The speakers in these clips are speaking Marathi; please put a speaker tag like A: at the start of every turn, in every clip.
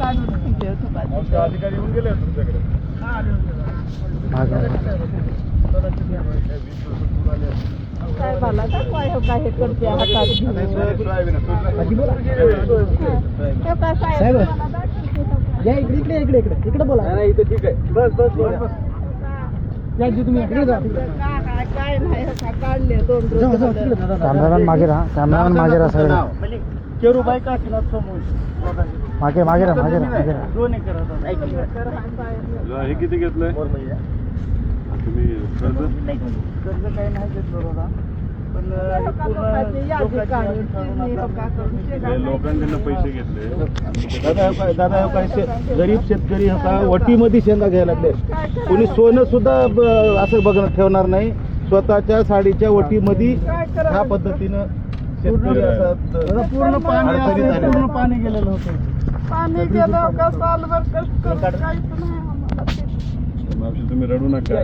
A: काढून देतो
B: मावशी अधिकारी येऊन गेले तुमच्याकडे
A: काय मला दाखवा हे काय हे करते हातात घेऊन. हे काय साहेब मला दाखवते हे काय.
C: इकडे इकडे इकडे इकडे इकडे बोला
B: इथं ठीक आहे बस बस बस
C: या जी तुम्ही इकडे जा
A: काय काय काय नाही हे काय काढले दोन
C: जा, जा,
A: रोज
C: तिकडे जा, जा, जा.
D: कॅमेरामॅन मागे राहा कॅमेरामॅन मागे राहा सगळे
C: केरूबाई काशीनाथ समोर
D: मागे मागे राहा मागे राहा मागे
C: दोन एकर होता.
B: हे किती घेतलंय? तुम्ही कर्ज?
C: कर्ज काही नाही घेतलं दादा पण
A: लोकांची
B: हे लोकांकडनं पैसे घेतले.
E: हो काय दादा हो काय शे- गरीब शेतकरी हो का वटीमध्ये शेंगा घ्यायला लागले? कोणी सोनं सुद्धा ब- असं बघणं ठेवणार नाही. स्वतःच्या साडीच्या वटीमध्ये? ह्या पद्धतीनं शेतकरी असा
C: दादा पूर्ण पाणी
E: अडचणीत.
C: पूर्ण पाणी गेलेलं होतं.
A: पाणी गेलं का सालभर कष्ट काहीच नाही आम्हाला ते.
B: मावशी तुम्ही रडू नका.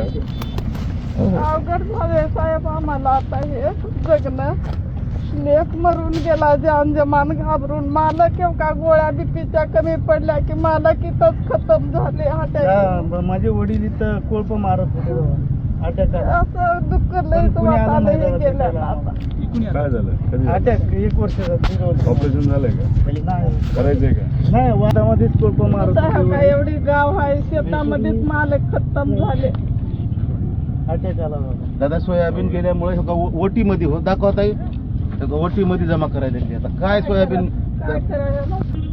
A: अवघड झाले साहेब आम्हाला. आता हे जगणं. लेख मरून गेला जान जमान घाबरून. मालक येऊ का? गोळ्या बीपीच्या कमी पडल्या की मालक इथंच खतम झाले
C: हा, ब- माझे वडील इथं कोळप मारत होते बाबा अटॅक आला.
A: असं दुःख लय
C: पण कुणी आलं नाही
A: हे
C: तेव्हा
A: गेलं
C: त्याला.
A: आता.
B: काय झालं? कधी
C: अटॅक एक वर्ष दीड वर्ष
B: ऑपरेशन झालंय का?
C: नाही
B: करायचंय का?
C: नाही वादामध्येच कोळप मारत होते.
A: काय एवढी गाव आहे शेतामध्येच मालक खतम झाले.
C: अटॅक आला बाबा
E: दादा सोयाबीन गेल्यामुळे हो का ओ- ओटीमध्ये हो दाखवता येईल ओटीमध्ये जमा करायला लागली आता काय सोयाबीन
A: काय करायला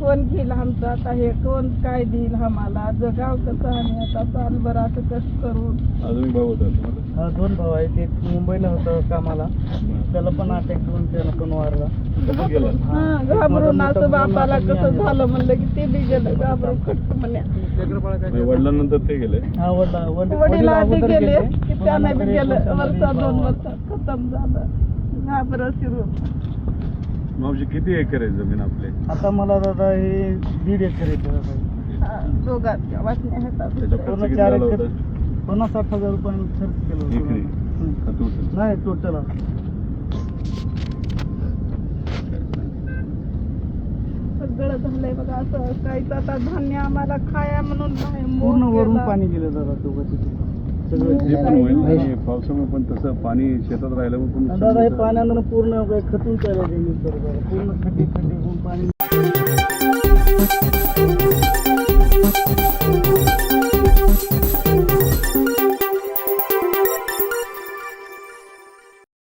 A: कोण घेईल आमचं? आता हे कोण काय देईल आम्हाला? जगाव कसं आणि आता सालभर असं कष्ट करून
B: अजून भाऊ होता तुम्हाला?
C: हा दोन भाऊ आहेत. एक मुंबईला होता कामाला. त्याला पण अटॅक करून त्याला पण वारला.
B: कसं गेलं?
A: हा घाबरून असं बापाला कसं झालं म्हणलं की ते बी गेलं. घाबरून कष्ट म्हणे.
B: म्हणजे वडिलांनंतर ते गेले?
C: हा वडला
A: आधी गेले. की त्याने बी गेलं. वर्षा दोन
C: भाऊ
A: वर्ष खतम झालं. घाबर शिरून.
B: मावशी किती एकर आहे जमीन आपली?
C: आता मला दादा हे दीड एकर येते दादा
A: हा, दोघांच्या वाटण्या आहेत
B: त्याच्या खर्च
C: पूर्ण
B: किती
C: चार
B: झाला
C: एकर
B: होता?
C: पन्नास साठ हजार रुपये खर्च केला
B: एकरी?
C: होता
B: का total?
C: नाही टोटल
A: सगळं झालंय बघा असं. काहीच आता धान्य आम्हाला खाया म्हणून नाही मूग
C: पूर्ण वरून
A: गेला.
C: पाणी गेलं दादा दोघं तिथे
B: जे
C: सगळं
B: पण होईल आणि पावसामुळे पण तसं पाणी शेतात राहिलं पण
C: दादा हे
B: होतं.
C: पाण्यानं पूर्ण खतून चाललं पूर्ण खड्डे खड्डे होऊन पाणी